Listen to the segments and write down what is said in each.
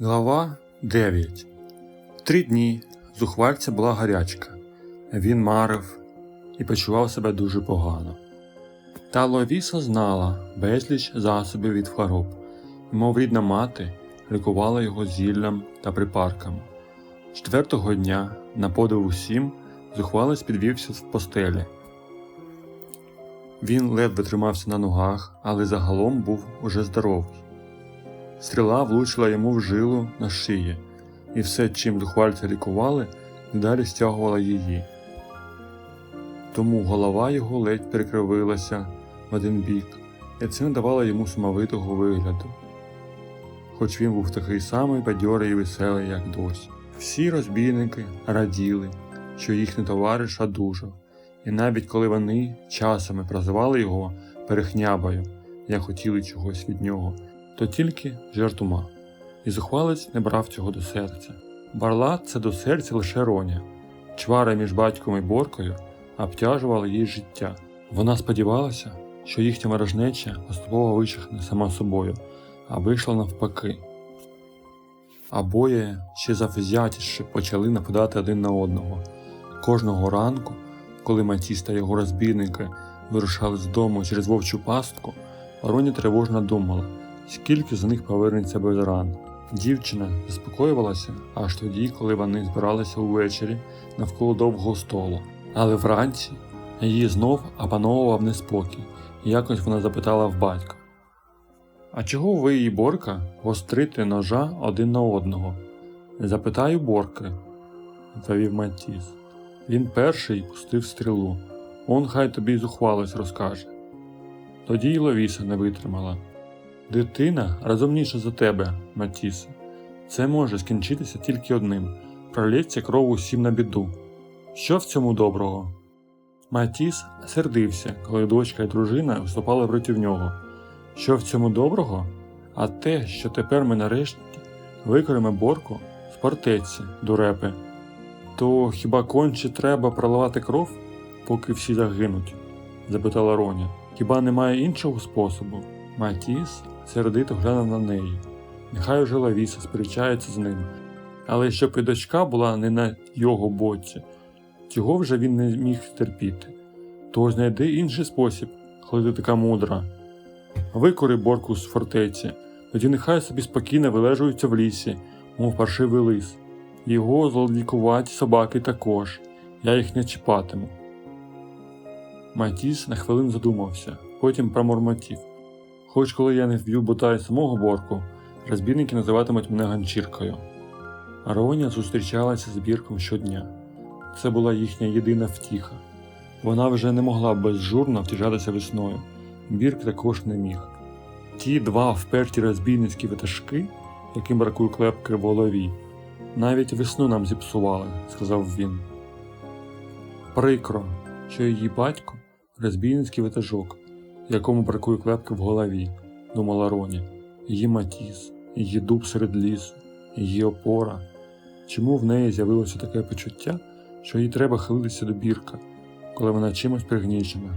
Глава 9 три дні зухвальця була гарячка. Він марив і почував себе дуже погано. Та Ловіса знала безліч засобів від хвороб, мов рідна мати, лікувала його зіллям та припарками. Четвертого дня, на подив усім, зухвалець підвівся з постелі. Він ледве тримався на ногах, але загалом був уже здоровий. Стріла влучила йому в жилу на шиї, і все, чим зухвальця лікували, далі стягувала її. Тому голова його ледь перекривилася в один бік, і це не давало йому сумовитого вигляду. Хоч він був такий самий бадьорий і веселий, як досі. Всі розбійники раділи, що їхній товариш одужав, і навіть коли вони часами прозивали його перехнябою, як хотіли чогось від нього то тільки жартома, і зухвалець не брав цього до серця. Барла це до серця лише роня. Чвара між батьком і боркою обтяжувала її життя. Вона сподівалася, що їхня ворожнеча поступово вичахне сама собою, а вийшла навпаки. Обоє ще завзятіше почали нападати один на одного. Кожного ранку, коли Матіс та його розбійники вирушали з дому через вовчу пастку, Роня тривожно думала, скільки з них повернеться без ран. Дівчина заспокоювалася аж тоді, коли вони збиралися увечері навколо довгого столу. Але вранці її знов опановував неспокій, і якось вона запитала в батька: А чого ви і Борка гострите ножа один на одного? Запитаю Борки, відповів Матіс. Він перший пустив стрілу. Он хай тобі зухвалось розкаже. Тоді й Ловіса не витримала. Дитина розумніша за тебе, Матісе. Це може скінчитися тільки одним пролється кров усім на біду. Що в цьому доброго? Матіс сердився, коли дочка і дружина вступали проти нього. Що в цьому доброго? А те, що тепер ми нарешті викоримо борку в фортеці, дурепи. То хіба конче треба проливати кров, поки всі загинуть? запитала Роня. Хіба немає іншого способу? Матіс сердито глянув на неї. Нехай уже Лавіса сперечається з ним. Але щоб і дочка була не на його боці, цього вже він не міг терпіти. Тож знайди інший спосіб, коли ти така мудра. Викори борку з фортеці, тоді нехай собі спокійно вилежуються в лісі, мов паршивий лис. Його злодікуваті собаки також, я їх не чіпатиму. Матіс на хвилин задумався, потім промормотів. Хоч коли я не вб'ю бодай самого борку, розбійники називатимуть мене ганчіркою. Ароня зустрічалася з бірком щодня. Це була їхня єдина втіха. Вона вже не могла безжурно втішатися весною. Бірк також не міг. Ті два вперті розбійницькі витажки, яким бракує клепки в голові, навіть весну нам зіпсували, сказав він. Прикро, що її батько розбійницький витажок, якому бракує клепки в голові, думала Роні, її матіс, її дуб серед лісу, її опора. Чому в неї з'явилося таке почуття, що їй треба хилитися до бірка, коли вона чимось пригнічена?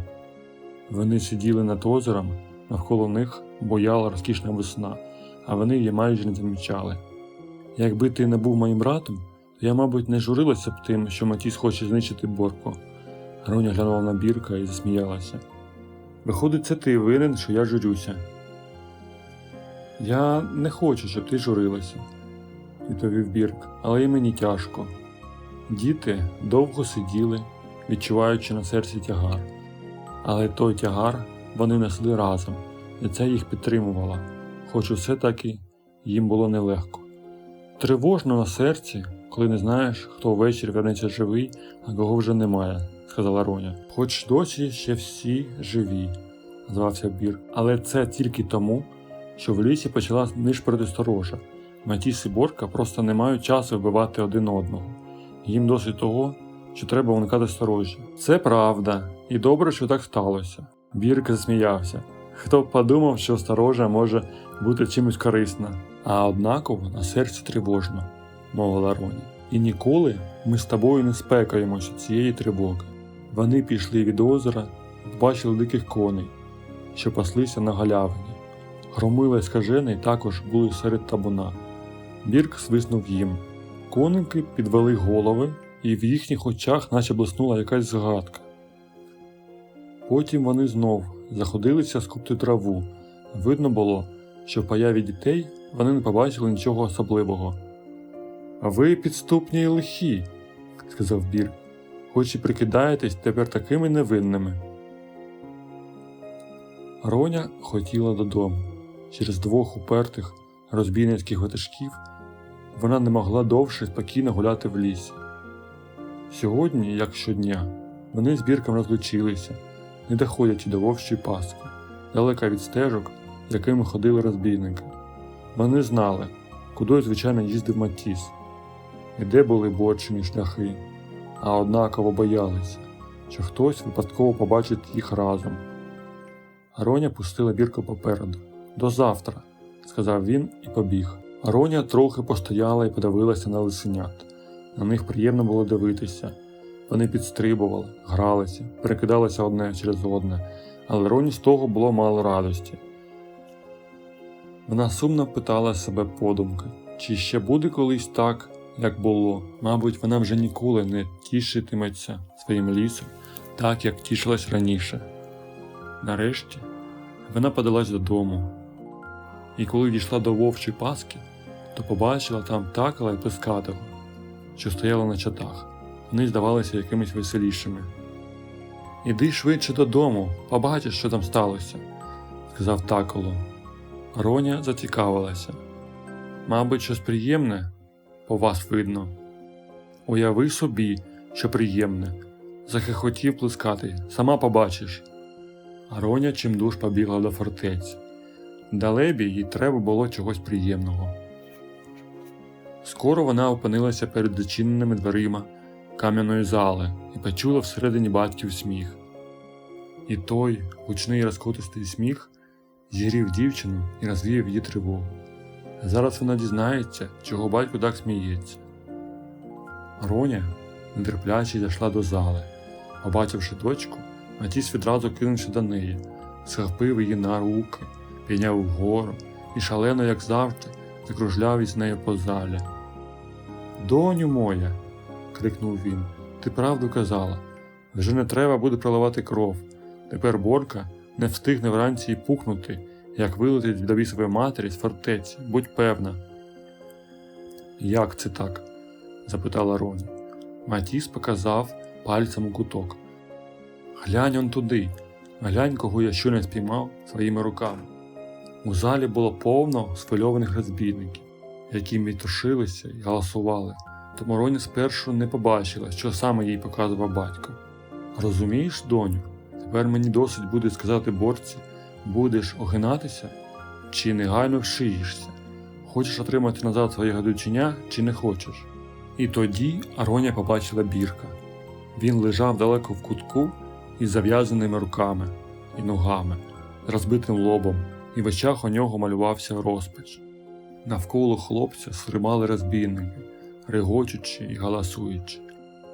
Вони сиділи над озером, навколо них бояла розкішна весна, а вони її майже не замічали. Якби ти не був моїм братом, то я, мабуть, не журилася б тим, що Матіс хоче знищити Борко. Роня глянула на бірка і засміялася. Виходить, це ти винен, що я журюся. Я не хочу, щоб ти журилася, відповів Бірк, але й мені тяжко. Діти довго сиділи, відчуваючи на серці тягар, але той тягар вони несли разом, і це їх підтримувало, хоч усе таки їм було нелегко. Тривожно на серці, коли не знаєш, хто ввечері вернеться живий, а кого вже немає, сказала Роня. Хоч досі ще всі живі, звався Бір. Але це тільки тому, що в лісі почала нишпорити сторожа. Матіс і Борка просто не мають часу вбивати один одного. Їм досить того, що треба уникати сторожі. Це правда, і добре, що так сталося. Бірк засміявся. Хто б подумав, що сторожа може бути чимось корисна, а однаково на серці тривожно, мовила Роні. І ніколи ми з тобою не спекаємося цієї тривоги. Вони пішли від озера і побачили диких коней, що паслися на галявині. Громила і скажений також були серед табуна. Бірк свиснув їм. Коники підвели голови, і в їхніх очах наче блиснула якась згадка. Потім вони знов заходилися скупти траву. Видно було, що в появі дітей вони не побачили нічого особливого. Ви підступні й лихі, сказав Бірк, хоч і прикидаєтесь тепер такими невинними. Роня хотіла додому. Через двох упертих розбійницьких ватажків вона не могла довше спокійно гуляти в лісі. Сьогодні, як щодня, вони з бірком розлучилися, не доходячи до вовчої паски, далека від стежок, якими ходили розбійники. Вони знали, куди звичайно їздив Матіс, і де були бочені шляхи, а однаково боялися, що хтось випадково побачить їх разом. Роня пустила бірку попереду. До завтра, сказав він і побіг. Роня трохи постояла і подивилася на лисенят. На них приємно було дивитися. Вони підстрибували, гралися, перекидалися одне через одне, але Роні з того було мало радості. Вона сумно питала себе подумки, чи ще буде колись так, як було. Мабуть, вона вже ніколи не тішитиметься своїм лісом, так як тішилась раніше. Нарешті вона подалась додому, і коли дійшла до вовчої паски, то побачила там такала і пискатого, що стояли на чатах. Вони здавалися якимись веселішими. Іди швидше додому, побачиш, що там сталося, сказав таколо. Роня зацікавилася. Мабуть, щось приємне по вас видно. Уяви собі, що приємне, захихотів плескати, сама побачиш. Роня чимдуж побігла до фортеці. Далебі їй треба було чогось приємного. Скоро вона опинилася перед зачиненими дверима кам'яної зали і почула всередині батьків сміх. І той гучний розкотистий сміх зігрів дівчину і розвіяв її тривогу. Зараз вона дізнається, чого батько так сміється. Роня нетерпляче зайшла до зали. Побачивши дочку, Матіс відразу кинувся до неї, схопив її на руки, підняв вгору і шалено, як завжди, закружляв із нею по залі. Доню моя, крикнув він, ти правду казала. Вже не треба буде проливати кров. Тепер Борка не встигне вранці й пукнути, як вилетить вдові своєї матері з фортеці, будь певна. Як це так? запитала Роні. Матіс показав пальцем у куток. Глянь он туди, глянь, кого я щойно спіймав своїми руками. У залі було повно схвильованих розбійників, які мітушилися і галасували, тому Роня спершу не побачила, що саме їй показував батько. Розумієш, доню, тепер мені досить буде сказати борці, будеш огинатися чи негайно вшиєшся. Хочеш отримати назад своє гадюченя чи не хочеш? І тоді Ароня побачила бірка. Він лежав далеко в кутку із зав'язаними руками і ногами, з розбитим лобом, і в очах у нього малювався розпач. Навколо хлопця стримали розбійники, регочучи і галасуючи.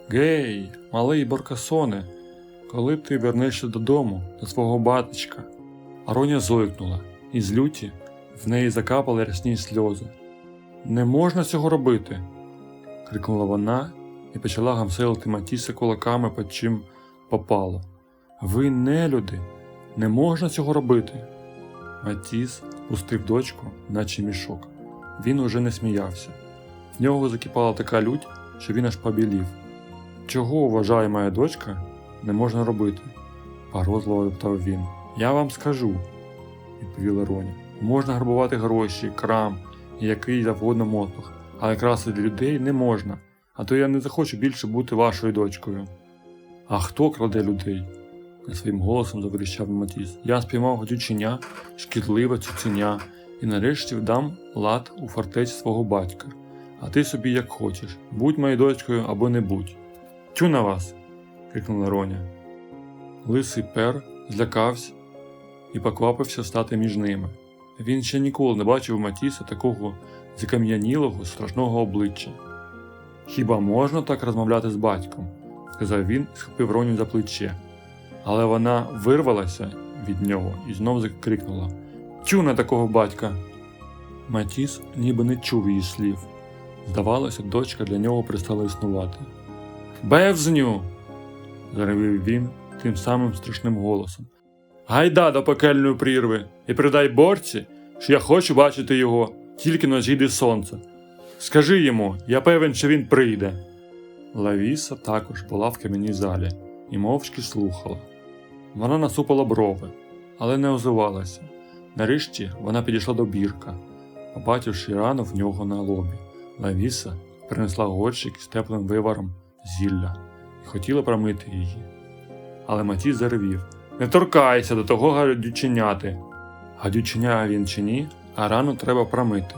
Гей, малий Боркасоне, коли ти вернешся додому до свого батечка? Ароня зойкнула, і з люті в неї закапали рясні сльози. Не можна цього робити. крикнула вона і почала гамселити Матіса кулаками по чим попало. Ви не люди, не можна цього робити. Матіс пустив дочку, наче мішок. Він уже не сміявся. В нього закипала така лють, що він аж побілів. Чого, вважає моя дочка, не можна робити? погрозливо питав він. Я вам скажу, відповіла Роня. Можна грабувати гроші, крам і який завгодно мотлох, але красити людей не можна, а то я не захочу більше бути вашою дочкою. А хто краде людей? не своїм голосом заверіщав Матіс. Я спіймав гадюченя, шкідливе цуценя, і нарешті вдам лад у фортеці свого батька. А ти собі як хочеш, будь моєю дочкою або не будь. Тю на вас. крикнула Роня. Лисий пер злякався і поквапився стати між ними. Він ще ніколи не бачив Матіса такого закам'янілого, страшного обличчя. Хіба можна так розмовляти з батьком? сказав він і схопив Роню за плече. Але вона вирвалася від нього і знов закрикнула Тю на такого батька. Матіс ніби не чув її слів. Здавалося, дочка для нього перестала існувати. Бевзню. заревів він тим самим страшним голосом. Гайда до пекельної прірви і придай борці, що я хочу бачити його, тільки на зійде сонце. Скажи йому, я певен, що він прийде. Лавіса також була в кам'яній залі і мовчки слухала. Вона насупила брови, але не озивалася. Нарешті вона підійшла до бірка, побачивши рану в нього на лобі. Лавіса принесла горщик з теплим виваром зілля і хотіла промити її. Але Матіс заревів Не торкайся до того гадюченяти. Гадюченя він чи ні, а рану треба промити,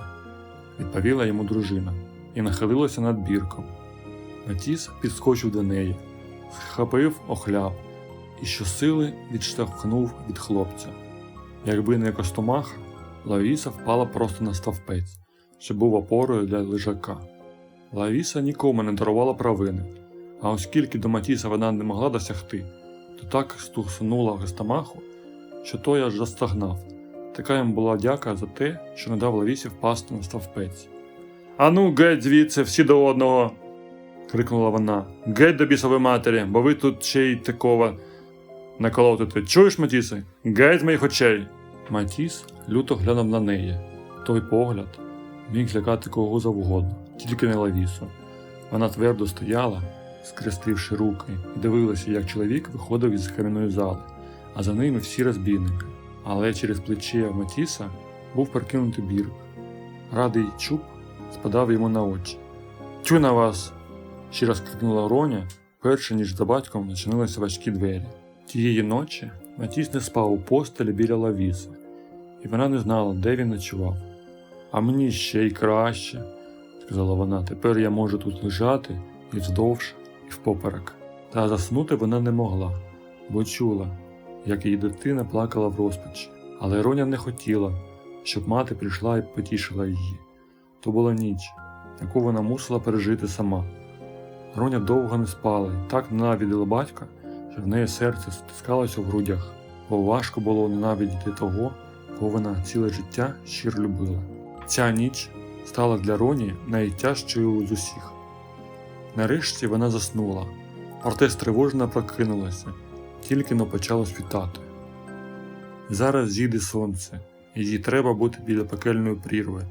відповіла йому дружина і нахилилася над бірком. Матіс підскочив до неї, схопив охляп і щосили відштовхнув від хлопця. Якби не костомаха, Лавіса впала просто на ставпець, що був опорою для лежака. Лавіса нікому не дарувала провини, а оскільки до Матіса вона не могла досягти, то так стуснула Гестамаху, що той аж застогнав. Така їм була дяка за те, що не дав Лавісі впасти на ставпець. Ану, геть звідси, всі до одного. крикнула вона. Геть до бісової матері, бо ви тут ще й такого наколотите. Чуєш, Матісе? Геть з моїх очей. Матіс люто глянув на неї. Той погляд міг лякати кого завгодно, тільки не Лавісу. Вона твердо стояла, скрестивши руки, і дивилася, як чоловік виходив із кам'яної зали, а за ними всі розбійники. Але через плече Матіса був перекинутий бірк. Радий чуб спадав йому на очі. Тю на вас! ще раз крикнула Роня, перше ніж за батьком зачинилися важкі двері. Тієї ночі Матіс не спав у постелі біля лавіси, і вона не знала, де він ночував. А мені ще й краще, сказала вона, тепер я можу тут лежати і вздовж, і впоперек. Та заснути вона не могла, бо чула, як її дитина плакала в розпачі. Але Роня не хотіла, щоб мати прийшла і потішила її. То була ніч, яку вона мусила пережити сама. Роня довго не спала і так ненавиділа батька, що в неї серце стискалося в грудях, бо важко було ненавидіти того, кого вона ціле життя щиро любила. Ця ніч стала для Роні найтяжчою з усіх. Нарешті вона заснула, проте стривожно прокинулася, тільки но почало світати. Зараз зійде сонце, і їй треба бути біля пекельної прірви,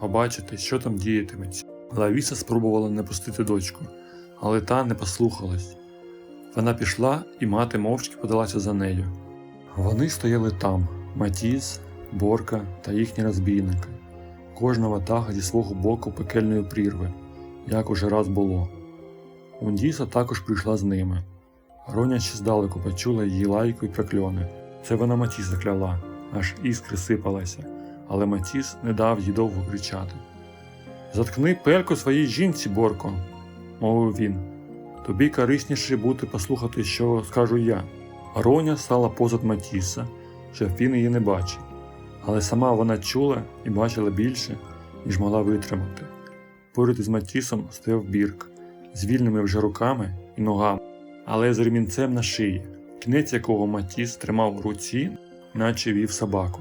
побачити, що там діятиметься. Лавіса спробувала не пустити дочку, але та не послухалась. Вона пішла, і мати мовчки подалася за нею. Вони стояли там Матіс, Борка та їхні розбійники, кожна ватага зі свого боку пекельної прірви, як уже раз було. Ундіса також прийшла з ними. Роня ще здалеку почула її лайку й прокльони. Це вона Матіса кляла, аж іскри сипалися, але Матіс не дав їй довго кричати. Заткни пельку своїй жінці, Борко, мовив він. Тобі корисніше бути послухати, що скажу я. Роня стала позад Матіса, щоб він її не бачив, але сама вона чула і бачила більше, ніж могла витримати. Поряд із Матісом стояв бірк з вільними вже руками і ногами, але з ремінцем на шиї, кінець якого Матіс тримав у руці, наче вів собаку.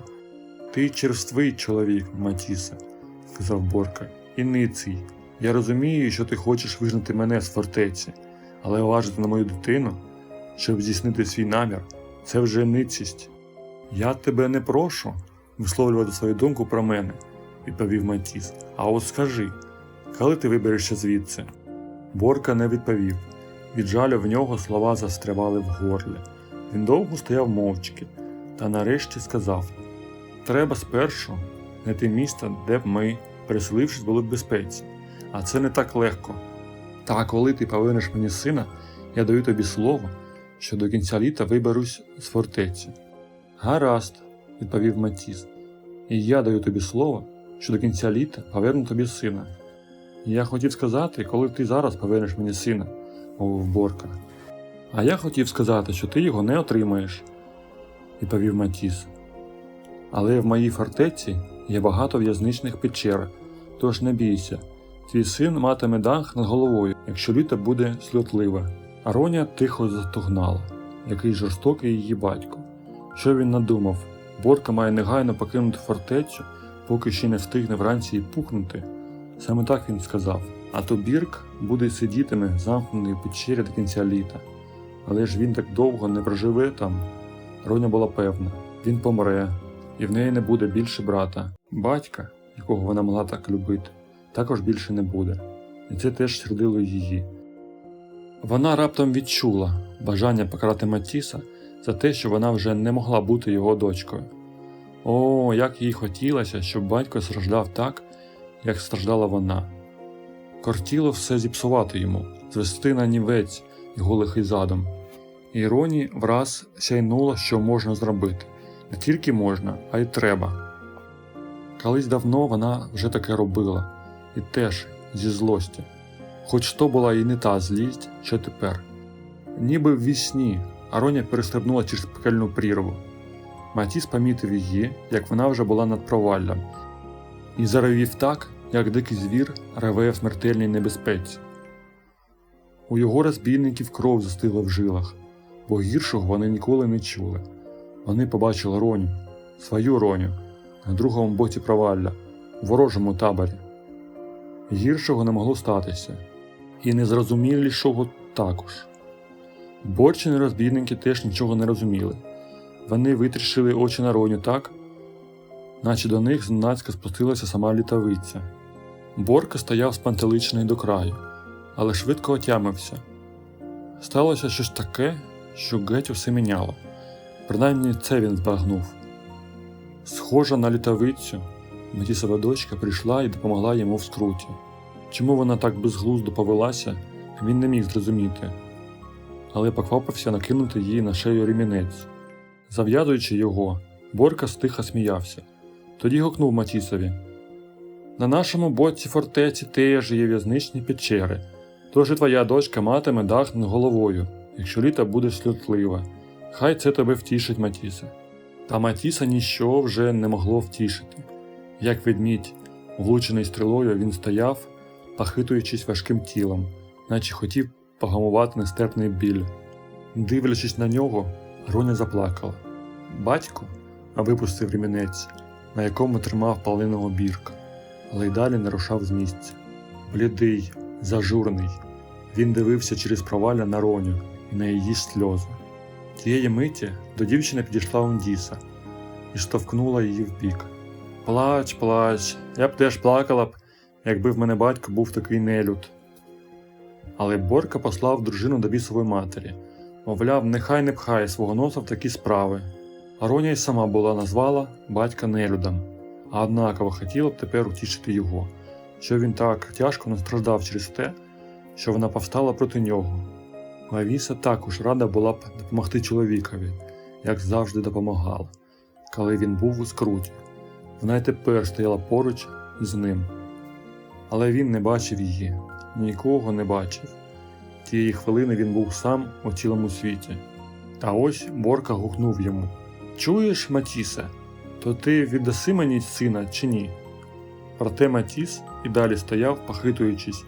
Ти черствий чоловік, Матісе, сказав Борка, і ниций. Я розумію, що ти хочеш вигнати мене з фортеці, але уважити на мою дитину, щоб здійснити свій намір, це вже ницість. Я тебе не прошу висловлювати свою думку про мене, відповів Матіс. А от скажи, коли ти виберешся звідси? Борка не відповів. Від жалю в нього слова застрявали в горлі. Він довго стояв мовчки, та нарешті сказав: Треба спершу знайти місце, де б ми, переселившись, були в безпеці. А це не так легко. Та коли ти повернеш мені сина, я даю тобі слово, що до кінця літа виберусь з фортеці. Гаразд, відповів Матіс, і я даю тобі слово, що до кінця літа поверну тобі сина. Я хотів сказати, коли ти зараз повернеш мені сина, мовив Борка. А я хотів сказати, що ти його не отримаєш, відповів Матіс. Але в моїй фортеці є багато в'язничних печер, тож не бійся, твій син матиме дах над головою, якщо літо буде сльотливе. А Роня тихо затогнала, який жорстокий її батько. Що він надумав? Борка має негайно покинути фортецю поки ще не встигне вранці і пухнути. Саме так він сказав. А то Бірк буде сидітиме замкнений печері до кінця літа. Але ж він так довго не проживе там. Роня була певна, він помре, і в неї не буде більше брата. Батька, якого вона могла так любити, також більше не буде. І це теж сердило її. Вона раптом відчула бажання покарати Матіса за те, що вона вже не могла бути його дочкою. О, як їй хотілося, щоб батько страждав так, як страждала вона. Кортіло все зіпсувати йому, звести на нівець його лихий задум. І Роні враз сяйнуло, що можна зробити. Не тільки можна, а й треба. Колись давно вона вже таке робила, і теж зі злості. Хоч то була і не та злість, що тепер. Ніби в вісні Ароня перестрибнула через пекельну прірву. Матіс помітив її, як вона вже була над проваллям, і заревів так, як дикий звір реве в смертельній небезпеці. У його розбійників кров застигла в жилах, бо гіршого вони ніколи не чули. Вони побачили Роню, свою Роню, на другому боці провалля, у ворожому таборі. Гіршого не могло статися, і незрозумілішого також. Борчини розбійники теж нічого не розуміли. Вони витрішили очі на Роню так, наче до них зненацька спустилася сама літавиця. Борка стояв спантеличений до краю, але швидко отямився. Сталося щось таке, що геть усе міняло. Принаймні це він збагнув. Схожа на літавицю, Матісова дочка прийшла і допомогла йому в скруті. Чому вона так безглуздо повелася, він не міг зрозуміти, але поквапився накинути їй на шею ремінець. Зав'язуючи його, Борка стиха сміявся. Тоді гукнув Матісові. На нашому боці фортеці теж є в'язничні печери, тож і твоя дочка матиме дах над головою, якщо літо буде сльотливе. Хай це тебе втішить Матісе. Та Матіса ніщо вже не могло втішити. Як ведмідь, влучений стрілою, він стояв, похитуючись важким тілом, наче хотів погамувати нестерпний біль. Дивлячись на нього, Роня заплакала. Батько випустив ремінець, на якому тримав палиного бірка, але й далі не рушав з місця. Блідий, зажурний, він дивився через провалля на Роню і на її сльози. Тієї миті до дівчини підійшла Ундіса і штовхнула її в бік. Плач, плач, я б теж плакала б, якби в мене батько був такий нелюд. Але Борка послав дружину до бісової матері, мовляв, нехай не пхає свого носа в такі справи. А Роня й сама була назвала батька нелюдом, а однаково хотіла б тепер утішити його, що він так тяжко не страждав через те, що вона повстала проти нього. Лавіса також рада була б допомогти чоловікові, як завжди допомагала, коли він був у скруті. Вона й тепер стояла поруч із ним. Але він не бачив її, нікого не бачив. Тієї хвилини він був сам у цілому світі. Та ось Борка гукнув йому: Чуєш, Матісе, то ти віддаси мені сина чи ні? Проте Матіс і далі стояв, похитуючись,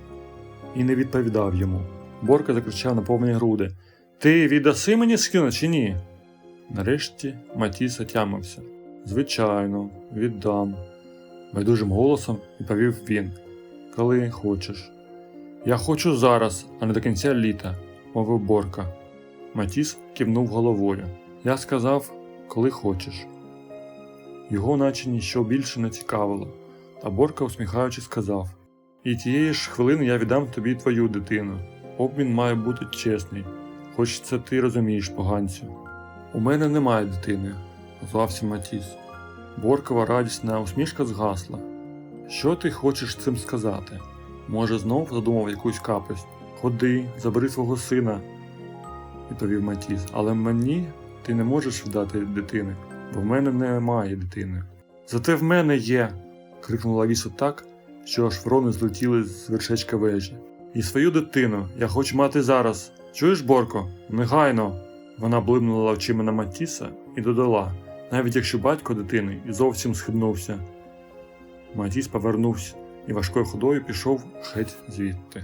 і не відповідав йому. Борка закричав на повні груди: Ти віддаси мені сина чи ні? Нарешті Матіс отямився. Звичайно, віддам, байдужим голосом відповів він. Коли хочеш. Я хочу зараз, а не до кінця літа, мовив Борка. Матіс кивнув головою. Я сказав, коли хочеш. Його наче ніщо більше не цікавило, та Борка, усміхаючись, сказав: І тієї ж хвилини я віддам тобі твою дитину. Обмін має бути чесний, хоч це ти розумієш, поганцю. У мене немає дитини, озвався Матіс. Боркова радісна усмішка згасла. Що ти хочеш цим сказати? Може, знов задумав якусь капость? Ходи, забери свого сина, відповів Матіс. Але мені ти не можеш віддати дитини, бо в мене немає дитини. Зате в мене є. крикнула Віса так, що аж ворони злетіли з вершечка вежі. І свою дитину я хочу мати зараз. Чуєш, Борко? Негайно. Вона блимнула очима на Матіса і додала, навіть якщо батько дитини і зовсім схибнувся. Матіс повернувся і важкою ходою пішов геть звідти.